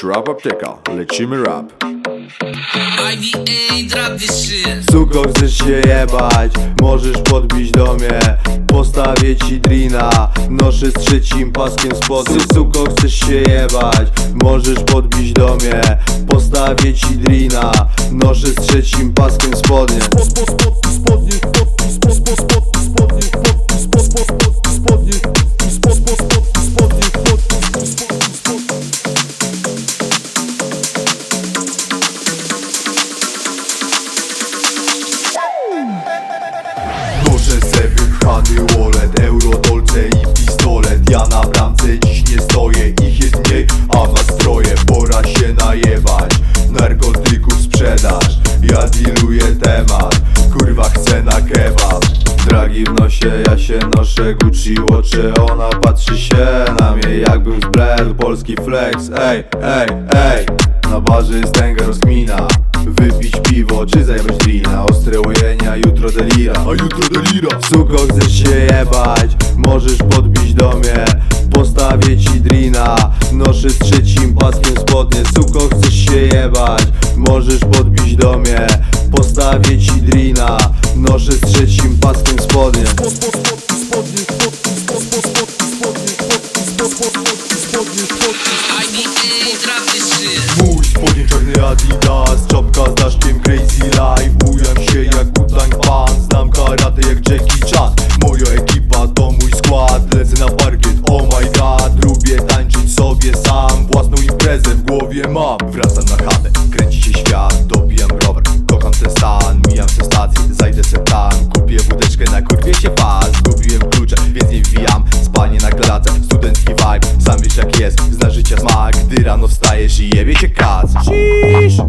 Trap apteka, lecimy rap. IVA, drop this shit. Suko chcesz się jebać, możesz podbić do mnie. Postawię ci drina, noszę z trzecim paskiem spodnie Suko chcesz się jebać, możesz podbić do mnie. Postawię ci drina, noszę z trzecim paskiem spodnie. Noszę wypchany wallet, euro, dolce i pistolet. Ja na bramce dziś nie stoję, ich jest mniej, a nastroje Pora się najebać, narkotyków sprzedaż. Ja dealuję temat, kurwa chcę na kebab. Dragi w nosie, ja się noszę Gucci Watche Ona patrzy się na mnie jakbym zbledł Polski flex, ej, ej, ej Na barze jest tęga rozkmina Wypić piwo czy zajebać drina jutro delira A jutro delira Suko chcesz się jebać Możesz podbić do mnie Postawię ci drina Noszę z trzecim paskiem spodnie Suko chcesz się jebać Możesz podbić do mnie Postawię ci drina Noszę z trzecim paskiem spodnie. Mój spodnie czarny Adidas Czapka z daszkiem jest Zna życia smak, gdy rano wstajesz i jebie cię kac Cisz!